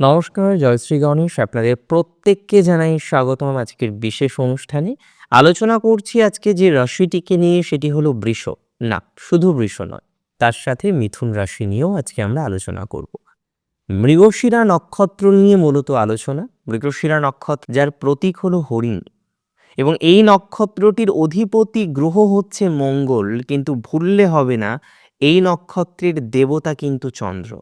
নমস্কার জয়শ্রী গণেশ। আপনাদের প্রত্যেককে জানাই স্বাগতম আজকের বিশেষ অনুষ্ঠানে। আলোচনা করছি আজকে যে রাশিটিকে নিয়ে, সেটি হলো বৃষ। না, শুধু বৃষ নয়, তার সাথে মিথুন রাশি নিয়েও আজকে আমরা আলোচনা করব। মৃগশিরা নক্ষত্র নিয়ে মূলত আলোচনা। মৃগশিরা নক্ষত্র, যার প্রতীক হলো হরিণ। এবং এই নক্ষত্রটির অধিপতি গ্রহ হচ্ছে মঙ্গল, কিন্তু ভুললে হবে না, এই নক্ষত্রের দেবতা কিন্তু চন্দ্র।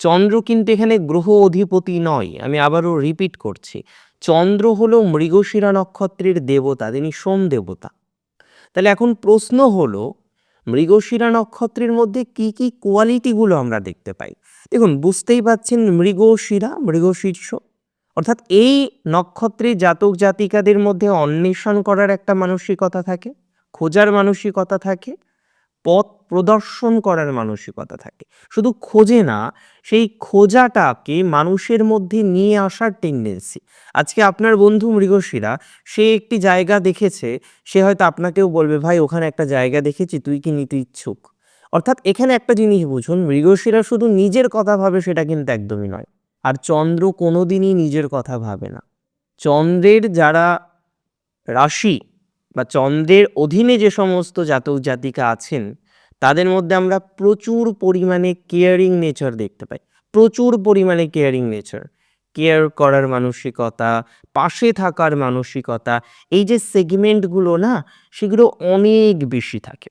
চন্দ্র কিন্তু এখানে গ্রহ অধিপতি নয়, আমি আবারও রিপিট করছি। চন্দ্র হলো মৃগশিরা নক্ষত্রের দেবতা, তিনি সোম দেবতা। তাহলে এখন প্রশ্ন হলো, মৃগশিরা নক্ষত্রের মধ্যে কি কি কোয়ালিটিগুলো আমরা দেখতে পাই? দেখুন, বুঝতেই পাচ্ছেন মৃগশিরা, মৃগশীর্ষ, অর্থাৎ এই নক্ষত্রে জাতক জাতিকাদের মধ্যে অন্বেষণ করার একটা মানসিকতা থাকে, খোঁজার মানসিকতা থাকে পথ প্রদর্শন করার মানসিকতা থাকে। শুধু খোঁজে না, সেই খোঁজাটাকে মানুষের মধ্যে নিয়ে আসার টেন্ডেন্সি আজকে আপনার বন্ধু মৃগশিরা, সে একটি জায়গা দেখেছে, সে হয়তো আপনাকেও বলবে, ভাই, ওখানে একটা জায়গা দেখেছি, তুই কি নিতে ইচ্ছুক? অর্থাৎ এখানে একটা জিনিস বুঝুন, মৃগশিরা শুধু নিজের কথা ভাবে সেটা কিন্তু একদমই নয়। আর চন্দ্র কোনোদিনই নিজের কথা ভাবে না। চন্দ্রের যারা রাশি বা চন্দ্রের অধীনে যে সমস্ত জাতক জাতিকা আছেন, তাদের মধ্যে আমরা প্রচুর পরিমাণে কেয়ারিং নেচার দেখতে পাই। প্রচুর পরিমাণে কেয়ারিং নেচার কেয়ার করার মানসিকতা, পাশে থাকার মানসিকতা, এই যে সেগমেন্টগুলো না, সেগুলো অনেক বেশি থাকে।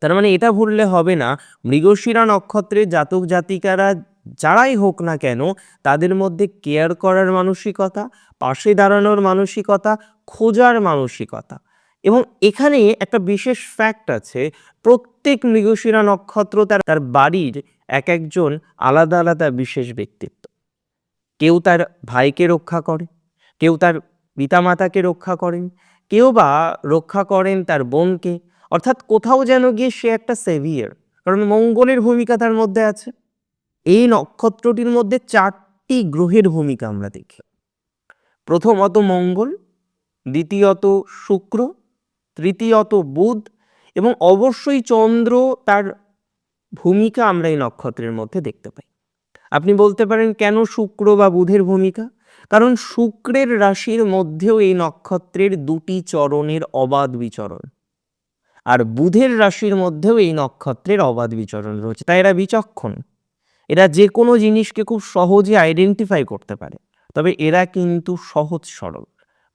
তার মানে এটা ভুললে হবে না। মৃগশিরা নক্ষত্রের জাতক জাতিকারা যারাই হোক না কেন, তাদের মধ্যে কেয়ার করার মানসিকতা, পাশে দাঁড়ানোর মানসিকতা, খোঁজার মানসিকতা এবং এখানে একটা বিশেষ ফ্যাক্ট আছে, প্রত্যেক মৃগশিরা নক্ষত্র তার তার বাড়ির এক একজন আলাদা আলাদা বিশেষ ব্যক্তিত্ব। কেউ তার ভাইকে রক্ষা করে, কেউ তার পিতামাতাকে রক্ষা করেন, কেউ বা রক্ষা করেন তার বোনকে, অর্থাৎ কোথাও যেন গিয়ে সে একটা সেভিয়ার কারণ মঙ্গলের ভূমিকা তার মধ্যে আছে। এই নক্ষত্রটির মধ্যে চারটি গ্রহের ভূমিকা আমরা দেখি। প্রথমত মঙ্গল, দ্বিতীয়ত শুক্র তৃতীয়ত বুধ এবং অবশ্যই চন্দ্র তার ভূমিকা আমরা এই নক্ষত্রের মধ্যে দেখতে পাই। আপনি বলতে পারেন, কেন শুক্র বা বুধের ভূমিকা? কারণ শুক্রের রাশির মধ্যেও এই নক্ষত্রের দুটি চরণের অবাধ বিচরণ আর বুধের রাশির মধ্যেও এই নক্ষত্রের অবাধ বিচরণ রয়েছে। তাই এরা বিচক্ষণ। এরা যে কোনো জিনিসকে খুব সহজে আইডেন্টিফাই করতে পারে। তবে এরা কিন্তু সহজ সরল।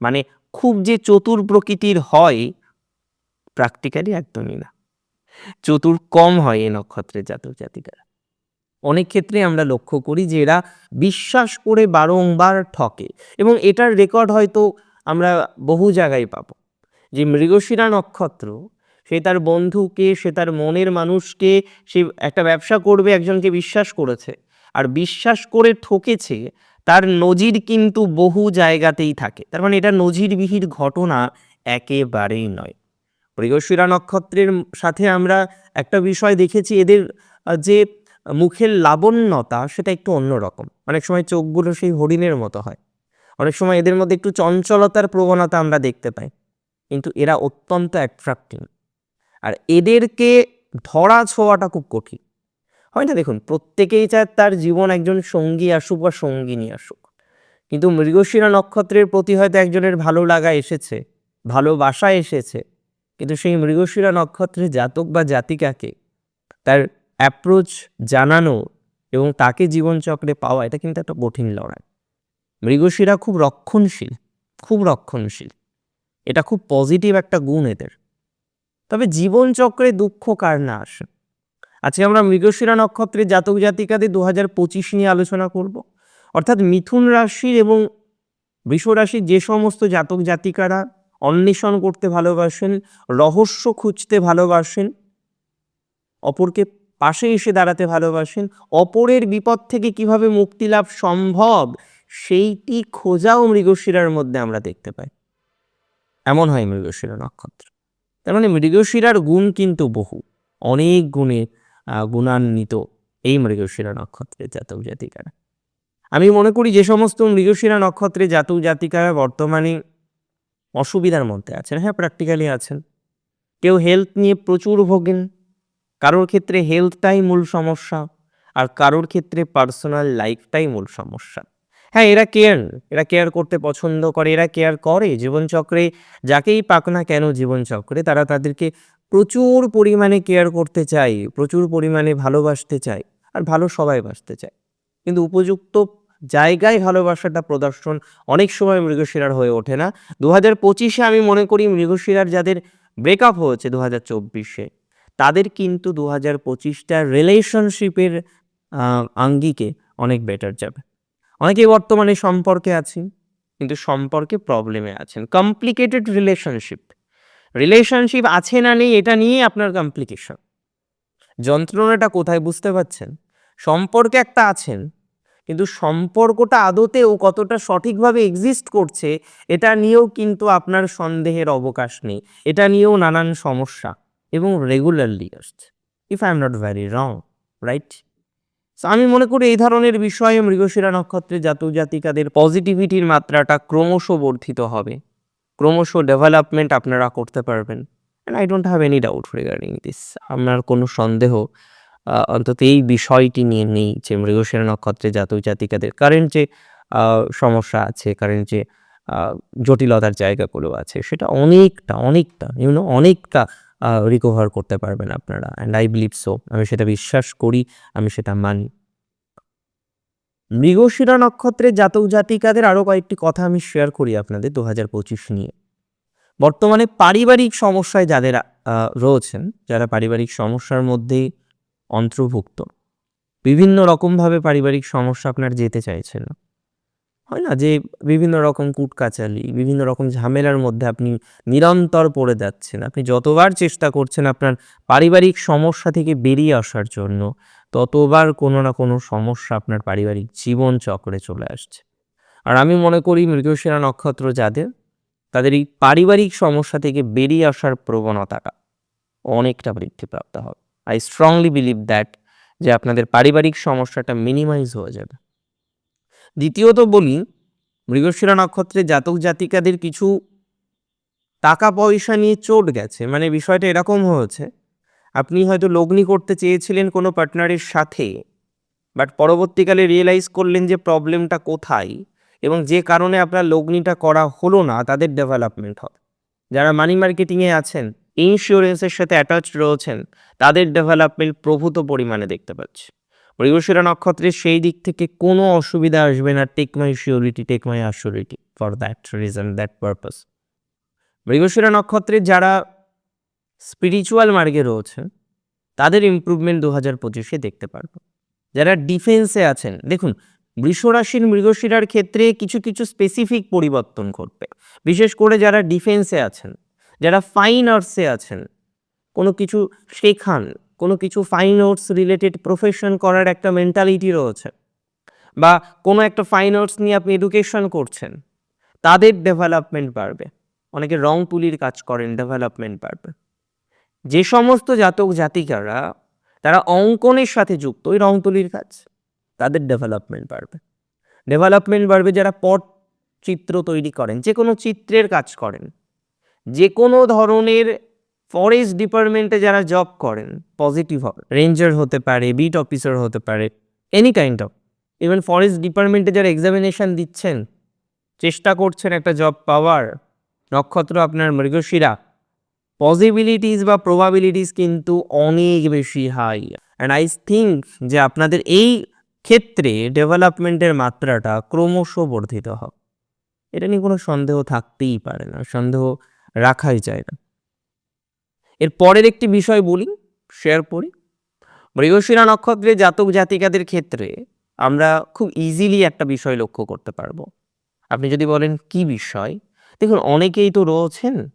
মানে খুব যে চতুর প্রকৃতির হয় প্র্যাকটিক্যালি একদমই না। চতুর কম হয় এ নক্ষত্রের জাতক জাতিকারা। অনেক ক্ষেত্রে আমরা লক্ষ্য করি যে এরা বিশ্বাস করে বারংবার ঠকে এবং এটার রেকর্ড হয়তো আমরা বহু জায়গায় পাবো। যে মৃগশিরা নক্ষত্র, সে তার বন্ধুকে, সে তার মনের মানুষকে, সে একটা ব্যবসা করবে, একজনকে বিশ্বাস করেছে। আর বিশ্বাস করে ঠকেছে, তার নজির কিন্তু বহু জায়গাতেই থাকে। তার মানে এটা নজিরবিহীর ঘটনা একেবারেই নয়। মৃগশিরা নক্ষত্রের সাথে আমরা একটা বিষয় দেখেছি, এদের যে মুখের লাবণ্যতা সেটা একটু অন্যরকম। অনেক সময় চোখগুলো সেই হরিণের মতো হয়। অনেক সময় এদের মধ্যে একটু চঞ্চলতার প্রবণতা আমরা দেখতে পাই। কিন্তু এরা অত্যন্ত অ্যাট্রাক্টিভ আর এদেরকে ধরা ছোঁয়াটা খুব কঠিন। হয় না? দেখুন, প্রত্যেকেই চায় তার জীবন একজন সঙ্গী আসুক বা সঙ্গিনী আসুক। কিন্তু মৃগশিরা নক্ষত্রের প্রতি হয়তো একজনের ভালো লাগা এসেছে, ভালোবাসা এসেছে কিন্তু সেই মৃগশিরা নক্ষত্রের জাতক বা জাতিকাকে তার অ্যাপ্রোচ জানানো এবং তাকে জীবনচক্রে পাওয়া, এটা কিন্তু একটা কঠিন লড়াই। মৃগশিরা খুব রক্ষণশীল খুব রক্ষণশীল। এটা খুব পজিটিভ একটা গুণ এদের। তবে জীবনচক্রে দুঃখ কার না আসে? আজকে আমরা মৃগশিরা নক্ষত্রের জাতক জাতিকাদের দু হাজার পঁচিশ নিয়ে আলোচনা করব। অর্থাৎ মিথুন রাশির এবং বৃষ রাশির যে সমস্ত জাতক জাতিকারা অন্বেষণ করতে ভালোবাসেন, রহস্য খুঁজতে ভালোবাসেন, অপরকে পাশে এসে দাঁড়াতে ভালোবাসেন, অপরের বিপদ থেকে কীভাবে মুক্তি লাভ সম্ভব সেইটি খোঁজাও মৃগশিরার মধ্যে আমরা দেখতে পাই। এমন হয় মৃগশিরা নক্ষত্র। তার মানে মৃগশিরার গুণ কিন্তু বহু। অনেক গুণে গুণান্বিত এই মৃগশিরা নক্ষত্রের জাতক জাতিকারা। আমি মনে করি যে সমস্ত মৃগশিরা নক্ষত্রের জাতক জাতিকারা বর্তমানে অসুবিধার মধ্যে আছেন। হ্যাঁ প্র্যাকটিক্যালি আছেন। কেউ হেলথ নিয়ে প্রচুর ভোগেন। কারোর ক্ষেত্রে হেলথটাই মূল সমস্যা আর কারোর ক্ষেত্রে পার্সোনাল লাইফটাই মূল সমস্যা। হ্যাঁ এরা কেয়ার এরা কেয়ার করতে পছন্দ করে, এরা কেয়ার করে। জীবনচক্রে যাকেই পাক না কেন জীবনচক্রে তারা তাদেরকে প্রচুর পরিমাণে কেয়ার করতে চায়, প্রচুর পরিমাণে ভালোবাসতে চায় আর ভালো সবাই বাসতে চায়। কিন্তু উপযুক্ত জায়গায় ভালোবাসাটা প্রদর্শন অনেক সময় মৃগশিরার হয়ে ওঠে না। দু হাজার পঁচিশে আমি মনে করি মৃগশিরার যাদের ব্রেকআপ হয়েছে দু হাজার চব্বিশে, তাদের কিন্তু দু হাজার পঁচিশটা রিলেশনশিপের আঙ্গিকে অনেক বেটার যাবে। অনেকেই বর্তমানে সম্পর্কে আছেন কিন্তু সম্পর্কে প্রবলেমে আছেন। কমপ্লিকেটেড রিলেশনশিপ রিলেশনশিপ আছে না নেই, এটা নিয়ে আপনার কমপ্লিকেশন যন্ত্রণাটা কোথায় বুঝতে পারছেন? সম্পর্কে একটা আছেন কিন্তু সম্পর্কটা আদতেও কতটা সঠিকভাবে এক্সিস্ট করছে, এটা নিয়েও কিন্তু আপনার সন্দেহের অবকাশ নেই। এটা নিয়েও নানান সমস্যা এবং রেগুলারলি আসছে। If I am not very wrong right আমি মনে করি এই ধরনের বিষয়ে মৃগশিরা নক্ষত্রে জাতক জাতিকাদের পজিটিভিটির মাত্রাটা ক্রমশ বর্ধিত হবে। ক্রমশ ডেভেলপমেন্ট আপনারা করতে পারবেন। And I don't have any doubt regarding this আপনার কোনো সন্দেহ অন্তত এই বিষয়টি নিয়ে নেই যে মৃগশিরা নক্ষত্রে জাতক জাতিকাদের। কারেন্ট যে সমস্যা আছে কারেন্ট যে জটিলতার জায়গাগুলো আছে, সেটা অনেকটা অনেকটা ইউনো অনেকটা রিকভার করতে পারবেন আপনারা। অ্যান্ড আই বিলিভ সো আমি সেটা বিশ্বাস করি, আমি সেটা মানি। মৃগশিরা নক্ষত্রের জাতক জাতিকাদের আরও কয়েকটি কথা আমি শেয়ার করি আপনাদের দু হাজার পঁচিশ নিয়ে। বর্তমানে পারিবারিক সমস্যায় যাদের রয়েছেন, যারা পারিবারিক সমস্যার মধ্যে অন্তর্ভুক্ত। বিভিন্ন রকমভাবে পারিবারিক সমস্যা আপনার যেতে চাইছেন হয় না যে বিভিন্ন রকম কুটকাচালি, বিভিন্ন রকম ঝামেলার মধ্যে আপনি নিরন্তর পড়ে যাচ্ছেন। আপনি যতবার চেষ্টা করছেন আপনার পারিবারিক সমস্যা থেকে বেরিয়ে আসার জন্য, ততবার কোনো না কোনো সমস্যা আপনার পারিবারিক জীবন চক্রে চলে আসছে। আর আমি মনে করি মৃগশিরা নক্ষত্র যাদের, তাদের এই পারিবারিক সমস্যা থেকে বেরিয়ে আসার প্রবণতাটা অনেকটা বৃদ্ধিপ্রাপ্ত হবে। আই স্ট্রংলি বিলিভ দ্যাট যে আপনাদের পারিবারিক সমস্যাটা মিনিমাইজ হয়ে যাবে। দ্বিতীয়ত বলি, মৃগশিরা নক্ষত্রে জাতক জাতিকাদের কিছু টাকা পয়সা নিয়ে চোট গেছে। মানে বিষয়টা এরকম হয়েছে, আপনি হয়তো লগ্নি করতে চেয়েছিলেন কোনো পার্টনারের সাথে বাট পরবর্তীকালে রিয়েলাইজ করলেন যে প্রবলেমটা কোথায় এবং যে কারণে আপনার লগ্নিটা করা হলো না, তাদের ডেভেলপমেন্ট হবে। যারা মানি মার্কেটিংয়ে আছেন ইন্স্যুরেন্সের সাথে অ্যাটাচড রয়েছেন, তাদের ডেভেলপমেন্ট প্রভূত পরিমাণে দেখতে পাচ্ছি। মৃগশিরা নক্ষত্রের সেই দিক থেকে কোনো অসুবিধা আসবে না take my surety take my assurity for that reason that purpose Mrigashira নক্ষত্রে যারা স্পিরিচুয়াল মার্গে রয়েছে তাদের ইমপ্রুভমেন্ট দু হাজার পঁচিশে দেখতে পারব। যারা ডিফেন্সে আছেন, দেখুন বৃষরাশির মৃগশিরার ক্ষেত্রে কিছু কিছু স্পেসিফিক পরিবর্তন ঘটবে। বিশেষ করে যারা ডিফেন্সে আছেন যারা ফাইন আর্টসে আছেন, কোনো কিছু শেখান, কোনো কিছু ফাইন আর্টস রিলেটেড প্রফেশন করার একটা মেন্টালিটি রয়েছে, বা কোনো একটা ফাইন আর্টস নিয়ে আপনি এডুকেশন করছেন, তাদের ডেভেলপমেন্ট বাড়বে। অনেকে রং তুলির কাজ করেন ডেভেলপমেন্ট বাড়বে। যে সমস্ত জাতক জাতিকারা, তারা অঙ্কনের সাথে যুক্ত, ওই রং তুলির কাজ, তাদের ডেভেলপমেন্ট বাড়বে। ডেভেলপমেন্ট বাড়বে যারা পট চিত্র তৈরি করেন যে কোনো চিত্রের কাজ করেন যে কোনো ধরনের ফরেস্ট ডিপার্টমেন্টে যারা জব করেন পজিটিভ হবে। রেঞ্জার হতে পারে বিট অফিসার হতে পারে any kind of even forest ডিপার্টমেন্টে যারা এক্সামিনেশন দিচ্ছেন, চেষ্টা করছেন একটা জব পাওয়ার, নক্ষত্র আপনার মৃগশিরা পসিবিলিটিস বা প্রবাবিলিটিস কিন্তু অনেক বেশি হাই অ্যান্ড আই থিঙ্ক যে আপনাদের এই ক্ষেত্রে ডেভেলপমেন্টের মাত্রাটা ক্রমশ বর্ধিত হবে। এটা নিয়ে কোনো সন্দেহ থাকতেই পারে না। সন্দেহ রাখাই যায় না। এর পরের একটি বিষয় বলি শেয়ার করি। মৃগশিরা নক্ষত্রে জাতক জাতিকাদের ক্ষেত্রে আমরা খুব ইজিলি একটা বিষয় লক্ষ্য করতে পারব। আপনি যদি বলেন, কি বিষয়? দেখুন, অনেকেই তো রয়েছেন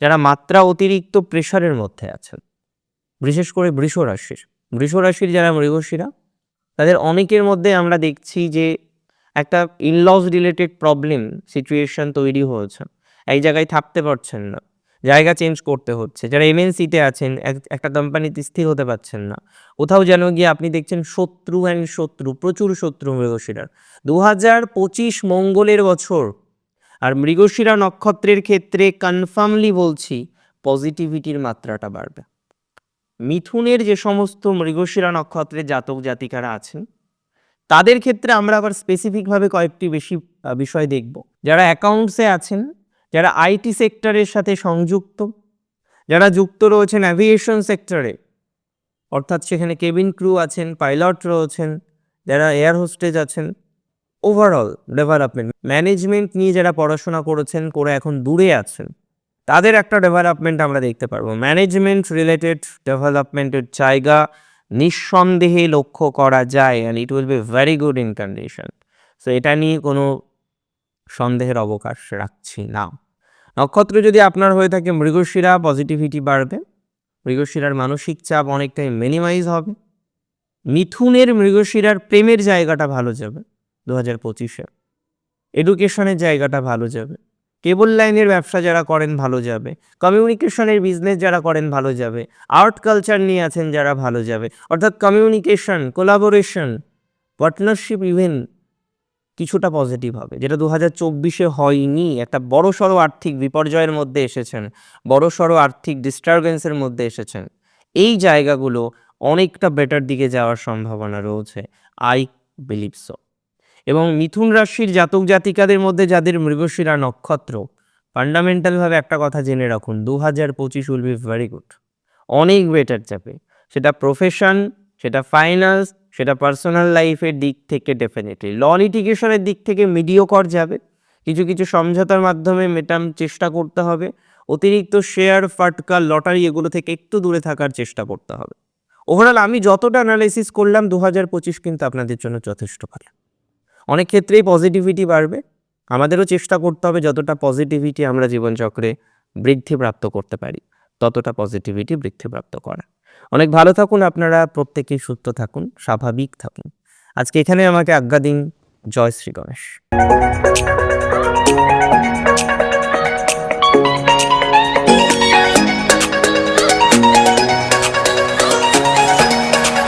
যারা মাত্রা অতিরিক্ত প্রেশারের মধ্যে আছেন। বিশেষ করে বৃষ রাশির। বৃষ রাশির যারা মৃগশিরা, তাদের অনেকের মধ্যে আমরা দেখছি যে একটা ইনলস রিলেটেড প্রবলেম সিচুয়েশন তৈরি হয়েছে। এক জায়গায় থাকতে পারছেন না। জায়গা চেঞ্জ করতে হচ্ছে। যারা এমএনসিতে আছেন, এক- একটা কোম্পানিতে স্থির হতে পারছেন না। কোথাও যেন গিয়ে আপনি দেখছেন শত্রু অ্যান্ড শত্রু, প্রচুর শত্রু মৃগশিরার দু হাজার পঁচিশ মঙ্গলের বছর, আর মৃগশিরা নক্ষত্রের ক্ষেত্রে কনফার্মলি বলছি পজিটিভিটির মাত্রাটা বাড়বে। মিথুনের যে সমস্ত মৃগশিরা নক্ষত্রের জাতক জাতিকারা আছেন, তাদের ক্ষেত্রে আমরা আবার স্পেসিফিকভাবে কয়েকটি বেশি বিষয় দেখব। যারা অ্যাকাউন্টসে আছেন যারা আইটি সেক্টরের সাথে সংযুক্ত, যারা যুক্ত রয়েছেন অ্যাভিয়েশন সেক্টরে অর্থাৎ সেখানে কেবিন ক্রু আছেন পাইলট রয়েছেন, যারা এয়ার হোস্টেজ আছেন ওভারঅল ডেভেলপমেন্ট ম্যানেজমেন্ট নিয়ে যারা পড়াশোনা করেছেন, করে এখন দূরে আছেন, তাদের একটা ডেভেলপমেন্ট আমরা দেখতে পারব। ম্যানেজমেন্ট রিলেটেড ডেভেলপমেন্টের জায়গা নিঃসন্দেহে লক্ষ্য করা যায় and it will be very good in condition so এটা নিয়ে কোনো সন্দেহের অবকাশ রাখছি না। নক্ষত্র যদি আপনার হয়ে থাকে মৃগশিরা পজিটিভিটি বাড়বে। মৃগশিরার মানসিক চাপ অনেকটাই মিনিমাইজ হবে। মিথুনের মৃগশিরার প্রেমের জায়গাটা ভালো যাবে দু হাজার পঁচিশে। এডুকেশনের জায়গাটা ভালো যাবে। কেবল লাইনের ব্যবসা যারা করেন ভালো যাবে। কমিউনিকেশনের বিজনেস যারা করেন ভালো যাবে। আর্ট কালচার নিয়ে আছেন যারা ভালো যাবে। অর্থাৎ কমিউনিকেশন কোলাবোরেশন পার্টনারশিপ ইভেন কিছুটা পজিটিভ হবে। যেটা দু হাজার চব্বিশে হয়নি, একটা বড় সড়ো আর্থিক বিপর্যয়ের মধ্যে এসেছেন বড় সড়ো আর্থিক ডিস্টারবেন্সের মধ্যে এসেছেন। এই জায়গাগুলো অনেকটা বেটার দিকে যাওয়ার সম্ভাবনা রয়েছে আই বিলিভ সো এবং মিথুন রাশির জাতক জাতিকাদের মধ্যে যাদের মৃগশিরা নক্ষত্র ফান্ডামেন্টালভাবে একটা কথা জেনে রাখুন দু হাজার পঁচিশ উইল বি ভেরি গুড অনেক বেটার যাবে। সেটা প্রফেশন সেটা ফাইন্যান্স সেটা পার্সোনাল লাইফের দিক থেকে ডেফিনেটলি ল লিটিগেশনের দিক থেকে মিডিওকর যাবে। কিছু কিছু সমঝোতার মাধ্যমে মেটাম চেষ্টা করতে হবে। অতিরিক্ত শেয়ার ফাটকা লটারি এগুলো থেকে একটু দূরে থাকার চেষ্টা করতে হবে। ওভারঅল আমি যতটা অ্যানালাইসিস করলাম দু হাজার পঁচিশ কিন্তু আপনাদের জন্য যথেষ্ট ভালো। অনেক ক্ষেত্রেই পজিটিভিটি বাড়বে। আমাদেরও চেষ্টা করতে হবে যতটা পজিটিভিটি আমরা জীবনচক্রে বৃদ্ধিপ্রাপ্ত করতে পারি। ততটা পজিটিভিটি বৃদ্ধিপ্রাপ্ত করে। অনেক ভালো থাকুন, আপনারা প্রত্যেকেই সুস্থ থাকুন, স্বাভাবিক থাকুন। আজকে এখানে আমাকে আজ্ঞা দিন। জয় শ্রী গণেশ।